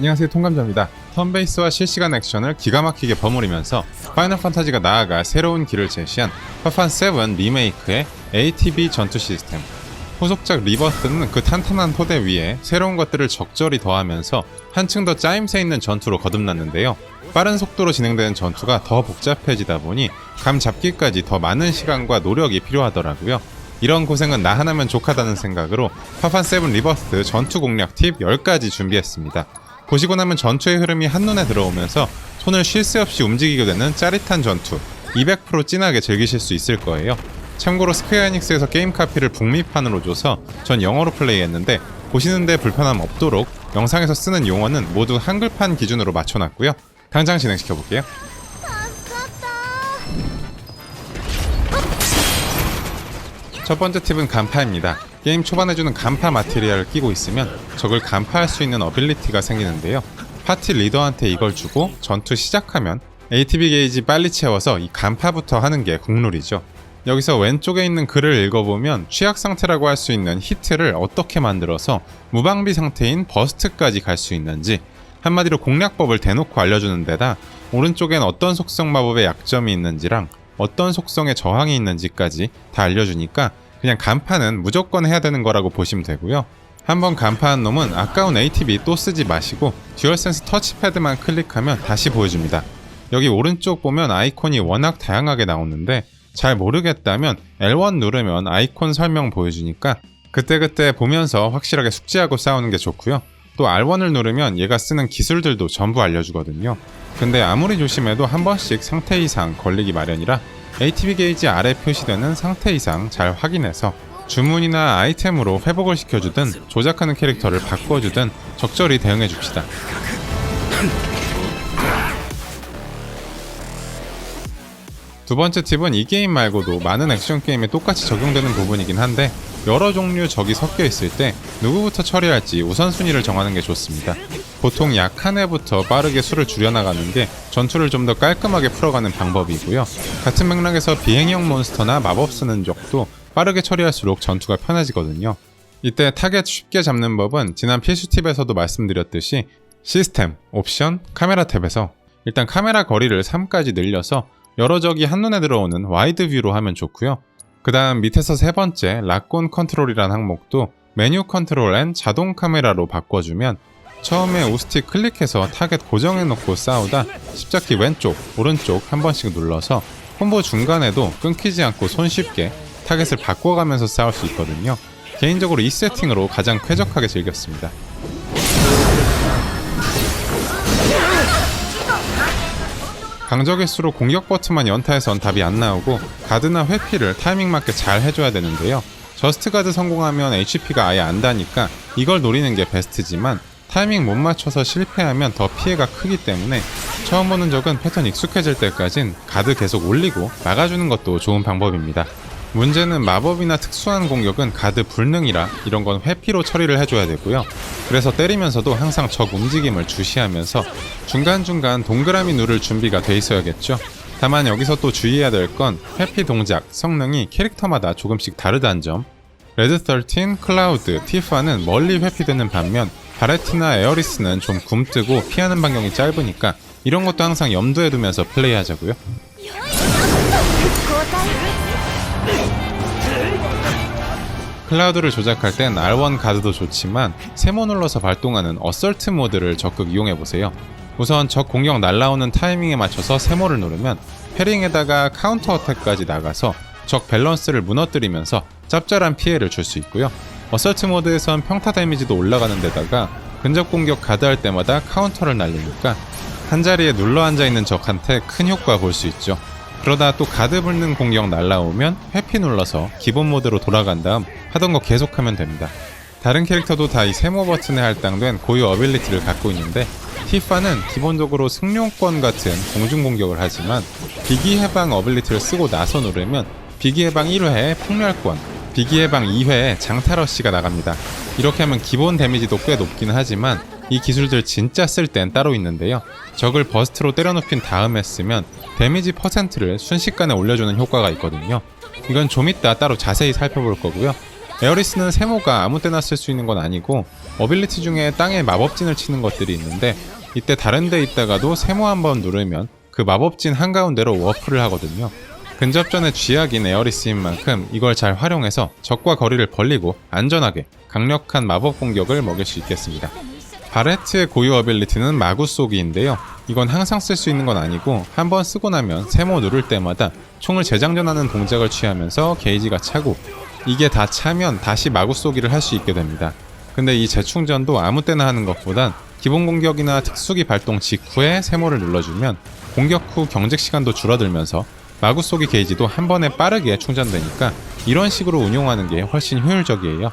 안녕하세요 통감자입니다. 턴베이스와 실시간 액션을 기가 막히게 버무리면서 파이널 판타지가 나아가 새로운 길을 제시한 파판 7 리메이크의 ATB 전투 시스템. 후속작 리버스는 그 탄탄한 토대 위에 새로운 것들을 적절히 더하면서 한층 더 짜임새 있는 전투로 거듭났는데요. 빠른 속도로 진행되는 전투가 더 복잡해지다 보니 감 잡기까지 더 많은 시간과 노력이 필요하더라고요. 이런 고생은 나 하나면 족하다는 생각으로 파판 7 리버스 전투 공략 팁 10가지 준비했습니다. 보시고 나면 전투의 흐름이 한눈에 들어오면서 손을 쉴 새 없이 움직이게 되는 짜릿한 전투 200% 진하게 즐기실 수 있을 거예요. 참고로 스퀘어 에닉스에서 게임 카피를 북미판으로 줘서 전 영어로 플레이했는데 보시는데 불편함 없도록 영상에서 쓰는 용어는 모두 한글판 기준으로 맞춰놨고요. 당장 진행시켜 볼게요. 첫 번째 팁은 간파입니다. 게임 초반에 주는 간파 마테리얼을 끼고 있으면 적을 간파할 수 있는 어빌리티가 생기는데요. 파티 리더한테 이걸 주고 전투 시작하면 ATB 게이지 빨리 채워서 이 간파부터 하는 게 국룰이죠. 여기서 왼쪽에 있는 글을 읽어보면 취약 상태라고 할 수 있는 히트를 어떻게 만들어서 무방비 상태인 버스트까지 갈 수 있는지 한마디로 공략법을 대놓고 알려주는 데다 오른쪽엔 어떤 속성 마법의 약점이 있는지랑 어떤 속성의 저항이 있는지까지 다 알려주니까 그냥 간파는 무조건 해야 되는 거라고 보시면 되고요. 한번 간파한 놈은 아까운 ATB 또 쓰지 마시고 듀얼센스 터치패드만 클릭하면 다시 보여줍니다. 여기 오른쪽 보면 아이콘이 워낙 다양하게 나오는데 잘 모르겠다면 L1 누르면 아이콘 설명 보여주니까 그때그때 보면서 확실하게 숙지하고 싸우는 게 좋고요. 또 R1을 누르면 얘가 쓰는 기술들도 전부 알려주거든요. 근데 아무리 조심해도 한 번씩 상태 이상 걸리기 마련이라 ATB 게이지 아래 표시되는 상태 이상 잘 확인해서 주문이나 아이템으로 회복을 시켜주든 조작하는 캐릭터를 바꿔주든 적절히 대응해 줍시다. 두 번째 팁은 이 게임 말고도 많은 액션 게임에 똑같이 적용되는 부분이긴 한데 여러 종류 적이 섞여 있을 때 누구부터 처리할지 우선순위를 정하는 게 좋습니다. 보통 약한 애부터 빠르게 수를 줄여나가는 게 전투를 좀 더 깔끔하게 풀어가는 방법이고요. 같은 맥락에서 비행형 몬스터나 마법 쓰는 적도 빠르게 처리할수록 전투가 편해지거든요. 이때 타겟 쉽게 잡는 법은 지난 필수 팁에서도 말씀드렸듯이 시스템, 옵션, 카메라 탭에서 일단 카메라 거리를 3까지 늘려서 여러 적이 한눈에 들어오는 와이드 뷰로 하면 좋고요. 그 다음 밑에서 세 번째 락곤 컨트롤이란 항목도 메뉴 컨트롤 앤 자동 카메라로 바꿔주면 처음에 우스틱 클릭해서 타겟 고정해놓고 싸우다 십자키 왼쪽, 오른쪽 한 번씩 눌러서 콤보 중간에도 끊기지 않고 손쉽게 타겟을 바꿔가면서 싸울 수 있거든요. 개인적으로 이 세팅으로 가장 쾌적하게 즐겼습니다. 강적일수록 공격 버튼만 연타해선 답이 안 나오고 가드나 회피를 타이밍 맞게 잘 해줘야 되는데요. 저스트 가드 성공하면 HP가 아예 안 다니까 이걸 노리는 게 베스트지만 타이밍 못 맞춰서 실패하면 더 피해가 크기 때문에 처음 보는 적은 패턴 익숙해질 때까진 가드 계속 올리고 막아주는 것도 좋은 방법입니다. 문제는 마법이나 특수한 공격은 가드 불능이라 이런 건 회피로 처리를 해줘야 되고요. 그래서 때리면서도 항상 적 움직임을 주시하면서 중간중간 동그라미 누를 준비가 돼 있어야겠죠. 다만 여기서 또 주의해야 될 건 회피 동작, 성능이 캐릭터마다 조금씩 다르다는 점. 레드 13, 클라우드, 티파는 멀리 회피되는 반면 바레티나 에어리스는 좀 굼뜨고 피하는 반경이 짧으니까 이런 것도 항상 염두에 두면서 플레이하자고요. 클라우드를 조작할 땐 R1 가드도 좋지만 세모 눌러서 발동하는 어설트 모드를 적극 이용해보세요. 우선 적 공격 날라오는 타이밍에 맞춰서 세모를 누르면 패링에다가 카운터 어택까지 나가서 적 밸런스를 무너뜨리면서 짭짤한 피해를 줄 수 있고요. 어설트 모드에선 평타 데미지도 올라가는 데다가 근접 공격 가드할 때마다 카운터를 날리니까 한 자리에 눌러 앉아 있는 적한테 큰 효과 볼 수 있죠. 그러다 또 가드 불는 공격 날라오면 회피 눌러서 기본 모드로 돌아간 다음 하던 거 계속하면 됩니다. 다른 캐릭터도 다 이 세모 버튼에 할당된 고유 어빌리티를 갖고 있는데 티파는 기본적으로 승용권 같은 공중 공격을 하지만 비기 해방 어빌리티를 쓰고 나서 누르면 비기 해방 1회에 폭멸권, 비기 해방 2회에 장타러시가 나갑니다. 이렇게 하면 기본 데미지도 꽤 높기는 하지만 이 기술들 진짜 쓸 땐 따로 있는데요. 적을 버스트로 때려눕힌 다음에 쓰면 데미지 퍼센트를 순식간에 올려주는 효과가 있거든요. 이건 좀 이따 따로 자세히 살펴볼 거고요. 에어리스는 세모가 아무 때나 쓸 수 있는 건 아니고 어빌리티 중에 땅에 마법진을 치는 것들이 있는데 이때 다른 데 있다가도 세모 한번 누르면 그 마법진 한가운데로 워프를 하거든요. 근접전의 쥐약인 에어리스인 만큼 이걸 잘 활용해서 적과 거리를 벌리고 안전하게 강력한 마법 공격을 먹일 수 있겠습니다. 바레트의 고유 어빌리티는 마구 쏘기인데요. 이건 항상 쓸 수 있는 건 아니고 한 번 쓰고 나면 세모 누를 때마다 총을 재장전하는 동작을 취하면서 게이지가 차고 이게 다 차면 다시 마구 쏘기를 할 수 있게 됩니다. 근데 이 재충전도 아무 때나 하는 것보단 기본 공격이나 특수기 발동 직후에 세모를 눌러주면 공격 후 경직 시간도 줄어들면서 마구 쏘기 게이지도 한 번에 빠르게 충전되니까 이런 식으로 운용하는 게 훨씬 효율적이에요.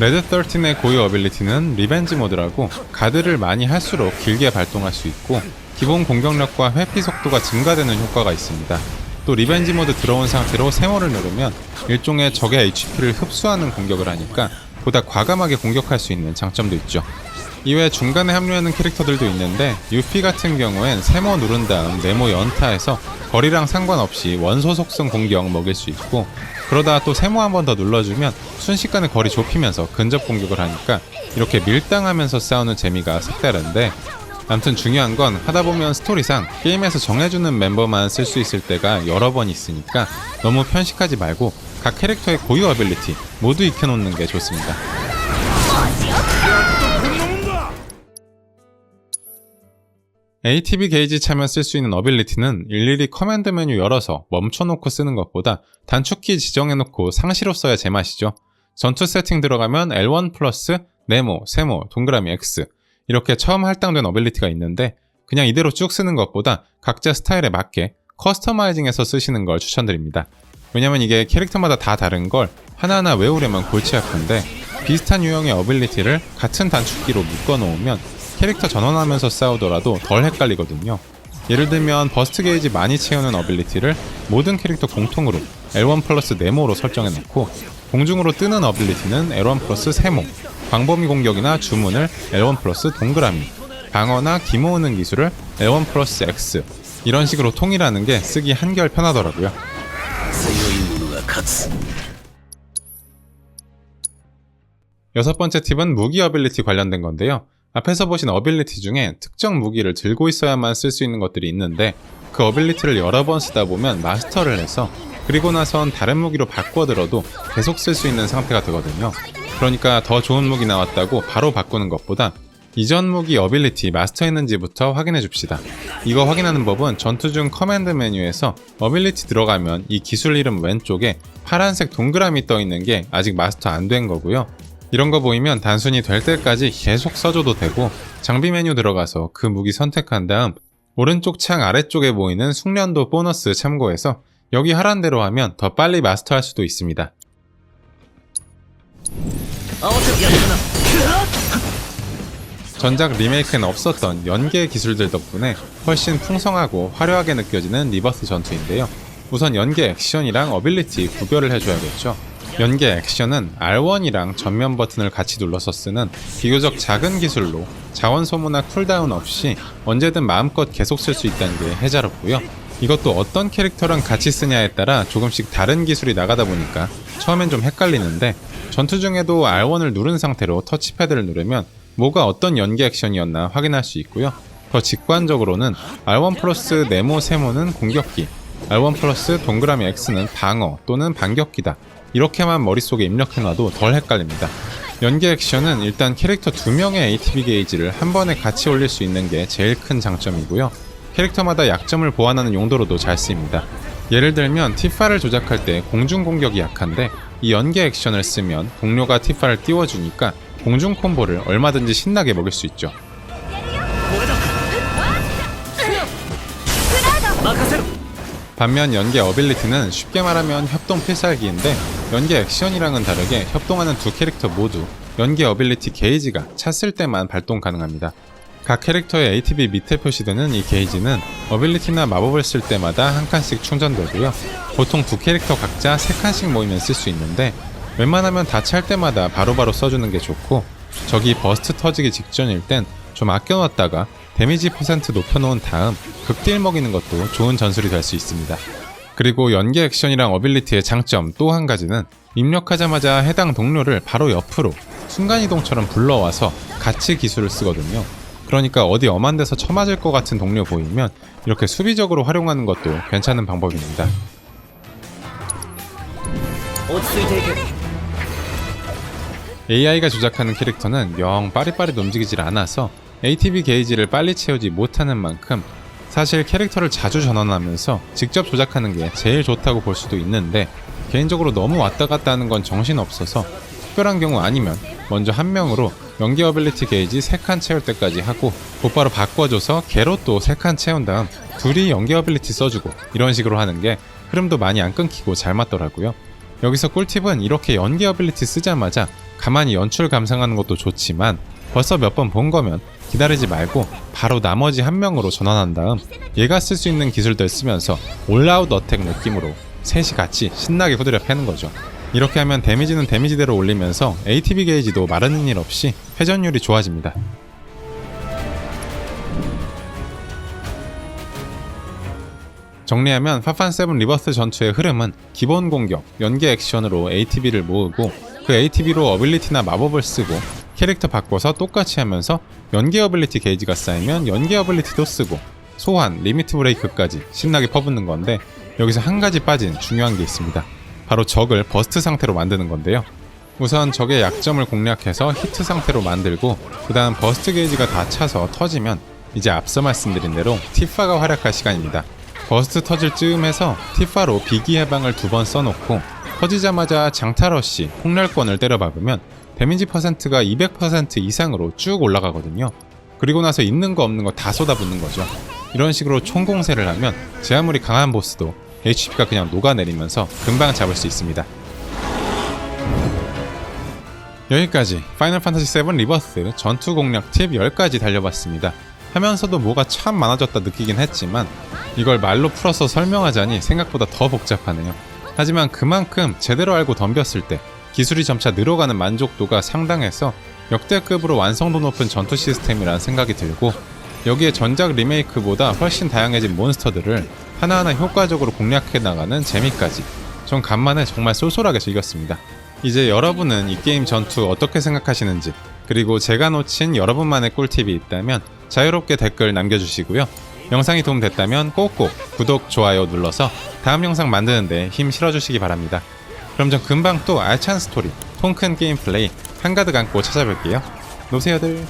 레드 13의 고유 어빌리티는 리벤지 모드라고 가드를 많이 할수록 길게 발동할 수 있고 기본 공격력과 회피 속도가 증가되는 효과가 있습니다. 또 리벤지 모드 들어온 상태로 세모를 누르면 일종의 적의 HP를 흡수하는 공격을 하니까 보다 과감하게 공격할 수 있는 장점도 있죠. 이외에 중간에 합류하는 캐릭터들도 있는데 유피 같은 경우엔 세모 누른 다음 네모 연타해서 거리랑 상관없이 원소 속성 공격 먹일 수 있고 그러다가 또 세모 한 번 더 눌러주면 순식간에 거리 좁히면서 근접 공격을 하니까 이렇게 밀당하면서 싸우는 재미가 색다른데 암튼 중요한 건 하다 보면 스토리상 게임에서 정해주는 멤버만 쓸 수 있을 때가 여러 번 있으니까 너무 편식하지 말고 각 캐릭터의 고유 어빌리티 모두 익혀놓는 게 좋습니다. ATB 게이지 차면 쓸 수 있는 어빌리티는 일일이 커맨드 메뉴 열어서 멈춰놓고 쓰는 것보다 단축키 지정해놓고 상시로 써야 제맛이죠. 전투 세팅 들어가면 L1 플러스 네모, 세모, 동그라미 X 이렇게 처음 할당된 어빌리티가 있는데 그냥 이대로 쭉 쓰는 것보다 각자 스타일에 맞게 커스터마이징해서 쓰시는 걸 추천드립니다. 왜냐면 이게 캐릭터마다 다 다른 걸 하나하나 외우려면 골치 아픈데 비슷한 유형의 어빌리티를 같은 단축키로 묶어 놓으면 캐릭터 전환하면서 싸우더라도 덜 헷갈리거든요. 예를 들면 버스트 게이지 많이 채우는 어빌리티를 모든 캐릭터 공통으로 L1 플러스 네모로 설정해놓고 공중으로 뜨는 어빌리티는 L1 플러스 세모, 광범위 공격이나 주문을 L1 플러스 동그라미, 방어나 기모으는 기술을 L1 플러스 X 이런 식으로 통일하는 게 쓰기 한결 편하더라고요. 여섯 번째 팁은 무기 어빌리티 관련된 건데요. 앞에서 보신 어빌리티 중에 특정 무기를 들고 있어야만 쓸 수 있는 것들이 있는데 그 어빌리티를 여러 번 쓰다 보면 마스터를 해서 그리고 나선 다른 무기로 바꿔 들어도 계속 쓸 수 있는 상태가 되거든요. 그러니까 더 좋은 무기 나왔다고 바로 바꾸는 것보다 이전 무기 어빌리티 마스터했는지부터 확인해 줍시다. 이거 확인하는 법은 전투 중 커맨드 메뉴에서 어빌리티 들어가면 이 기술 이름 왼쪽에 파란색 동그라미 떠 있는 게 아직 마스터 안 된 거고요. 이런 거 보이면 단순히 될 때까지 계속 써줘도 되고 장비 메뉴 들어가서 그 무기 선택한 다음 오른쪽 창 아래쪽에 보이는 숙련도 보너스 참고해서 여기 하란대로 하면 더 빨리 마스터할 수도 있습니다. 전작 리메이크는 없었던 연계 기술들 덕분에 훨씬 풍성하고 화려하게 느껴지는 리버스 전투인데요. 우선 연계 액션이랑 어빌리티 구별을 해줘야겠죠. 연계 액션은 R1이랑 전면 버튼을 같이 눌러서 쓰는 비교적 작은 기술로 자원 소모나 쿨다운 없이 언제든 마음껏 계속 쓸 수 있다는 게 해자롭고요. 이것도 어떤 캐릭터랑 같이 쓰냐에 따라 조금씩 다른 기술이 나가다 보니까 처음엔 좀 헷갈리는데 전투 중에도 R1을 누른 상태로 터치패드를 누르면 뭐가 어떤 연계 액션이었나 확인할 수 있고요. 더 직관적으로는 R1 플러스 네모 세모는 공격기, R1 플러스 동그라미 X는 방어 또는 반격기다. 이렇게만 머릿속에 입력해놔도 덜 헷갈립니다. 연계 액션은 일단 캐릭터 2명의 ATB 게이지를 한 번에 같이 올릴 수 있는 게 제일 큰 장점이고요. 캐릭터마다 약점을 보완하는 용도로도 잘 쓰입니다. 예를 들면 티파를 조작할 때 공중 공격이 약한데 이 연계 액션을 쓰면 동료가 티파를 띄워주니까 공중 콤보를 얼마든지 신나게 먹일 수 있죠. 반면 연계 어빌리티는 쉽게 말하면 협동 필살기인데 연계 액션이랑은 다르게 협동하는 두 캐릭터 모두 연계 어빌리티 게이지가 찼을 때만 발동 가능합니다. 각 캐릭터의 ATB 밑에 표시되는 이 게이지는 어빌리티나 마법을 쓸 때마다 한 칸씩 충전되고요. 보통 두 캐릭터 각자 세 칸씩 모이면 쓸 수 있는데 웬만하면 다 찰 때마다 바로바로 써주는 게 좋고 적이 버스트 터지기 직전일 땐 좀 아껴놨다가 데미지 퍼센트 높여놓은 다음 극딜 먹이는 것도 좋은 전술이 될 수 있습니다. 그리고 연계 액션이랑 어빌리티의 장점 또 한 가지는 입력하자마자 해당 동료를 바로 옆으로 순간이동처럼 불러와서 같이 기술을 쓰거든요. 그러니까 어디 엄한 데서 쳐맞을 것 같은 동료 보이면 이렇게 수비적으로 활용하는 것도 괜찮은 방법입니다. AI가 조작하는 캐릭터는 영 빠릿빠릿 움직이질 않아서 ATB 게이지를 빨리 채우지 못하는 만큼 사실 캐릭터를 자주 전환하면서 직접 조작하는 게 제일 좋다고 볼 수도 있는데 개인적으로 너무 왔다 갔다 하는 건 정신없어서 특별한 경우 아니면 먼저 한 명으로 연기 어빌리티 게이지 3칸 채울 때까지 하고 곧바로 바꿔줘서 걔로 또 3칸 채운 다음 둘이 연기 어빌리티 써주고 이런 식으로 하는 게 흐름도 많이 안 끊기고 잘 맞더라고요. 여기서 꿀팁은 이렇게 연기 어빌리티 쓰자마자 가만히 연출 감상하는 것도 좋지만 벌써 몇 번 본 거면 기다리지 말고 바로 나머지 한 명으로 전환한 다음 얘가 쓸 수 있는 기술들 쓰면서 올라웃 어택 느낌으로 셋이 같이 신나게 후드려 패는 거죠. 이렇게 하면 데미지는 데미지대로 올리면서 ATB 게이지도 마르는 일 없이 회전율이 좋아집니다. 정리하면 파판7 리버스 전투의 흐름은 기본 공격, 연계 액션으로 ATB를 모으고 그 ATB로 어빌리티나 마법을 쓰고 캐릭터 바꿔서 똑같이 하면서 연계 어빌리티 게이지가 쌓이면 연계 어빌리티도 쓰고 소환, 리미트 브레이크까지 신나게 퍼붓는 건데 여기서 한 가지 빠진 중요한 게 있습니다. 바로 적을 버스트 상태로 만드는 건데요. 우선 적의 약점을 공략해서 히트 상태로 만들고 그 다음 버스트 게이지가 다 차서 터지면 이제 앞서 말씀드린 대로 티파가 활약할 시간입니다. 버스트 터질 즈음에서 티파로 비기 해방을 두 번 써놓고 터지자마자 장타러시 폭렬권을 때려박으면 데미지 퍼센트가 200% 이상으로 쭉 올라가거든요. 그리고 나서 있는 거 없는 거 다 쏟아붓는 거죠. 이런 식으로 총공세를 하면 제 아무리 강한 보스도 HP가 그냥 녹아내리면서 금방 잡을 수 있습니다. 여기까지 파이널 판타지 7 리버스 전투 공략 팁 10가지 달려봤습니다. 하면서도 뭐가 참 많아졌다 느끼긴 했지만 이걸 말로 풀어서 설명하자니 생각보다 더 복잡하네요. 하지만 그만큼 제대로 알고 덤볐을 때 기술이 점차 늘어가는 만족도가 상당해서 역대급으로 완성도 높은 전투 시스템이라는 생각이 들고 여기에 전작 리메이크보다 훨씬 다양해진 몬스터들을 하나하나 효과적으로 공략해 나가는 재미까지 전 간만에 정말 쏠쏠하게 즐겼습니다. 이제 여러분은 이 게임 전투 어떻게 생각하시는지 그리고 제가 놓친 여러분만의 꿀팁이 있다면 자유롭게 댓글 남겨주시고요. 영상이 도움됐다면 꼭꼭 구독, 좋아요 눌러서 다음 영상 만드는데 힘 실어주시기 바랍니다. 그럼 전 금방 또 알찬 스토리, 통큰 게임 플레이 한가득 안고 찾아뵐게요. 노세요들.